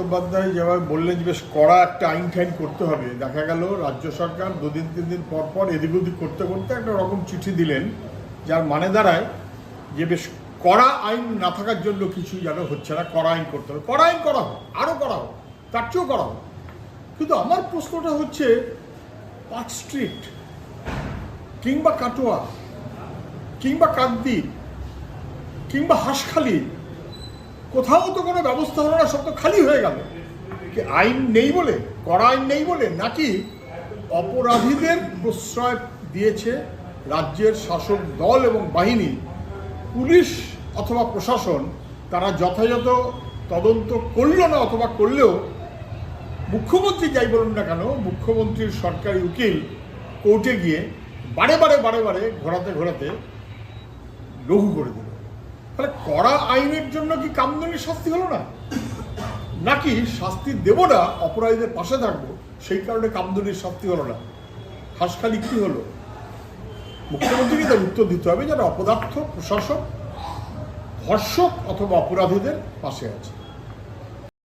বন্দ্যোপাধ্যায় যেভাবে বললেন যে বেশ কড়া একটা আইন ঠাইন করতে হবে, দেখা গেল রাজ্য সরকার দুদিন, তিন দিন পর পর এদিক ওদিক করতে করতে একটা রকম চিঠি দিলেন, যার মানে দাঁড়ায় যে বেশ কড়া আইন না থাকার জন্য কিছু যেন হচ্ছে না, কড়া আইন করতে হবে। কড়া আইন করা হোক আরও করা হোক, তার চেয়েও করা হোক। কিন্তু আমার প্রশ্নটা হচ্ছে পার্ক স্ট্রিট কিংবা কাটোয়া, কিংবা কাকদ্বীপ কিংবা হাঁসখালি কোথাও তো কোনো ব্যবস্থা হলো না, সব তো খালি হয়ে গেল। কি আইন নেই বলে, কড়া আইন নেই বলে, নাকি অপরাধীদের প্রশ্রয় দিয়েছে রাজ্যের শাসক দল এবং বাহিনী, পুলিশ অথবা প্রশাসন, তারা যথাযথ তদন্ত করল না অথবা করলেও মুখ্যমন্ত্রী যাই বলুন না কেন, মুখ্যমন্ত্রীর সরকারি উকিল কোর্টে গিয়ে বারে বারে বারে বারে ঘোরাতে ঘোরাতে লঘু করে দিল। তাহলে কড়া আইনের জন্য কি কামদুনির শাস্তি হলো না? নাকি শাস্তি দেব না, অপরাধীদের পাশে থাকব, সেই কারণে কামদুনির শাস্তি হলো না? হাসখালি কি হলো? মুখ্যমন্ত্রীকে তার উত্তর দিতে হবে যারা অপদার্থ, প্রশাসক, ধর্ষক অথবা অপরাধীদের পাশে আছে।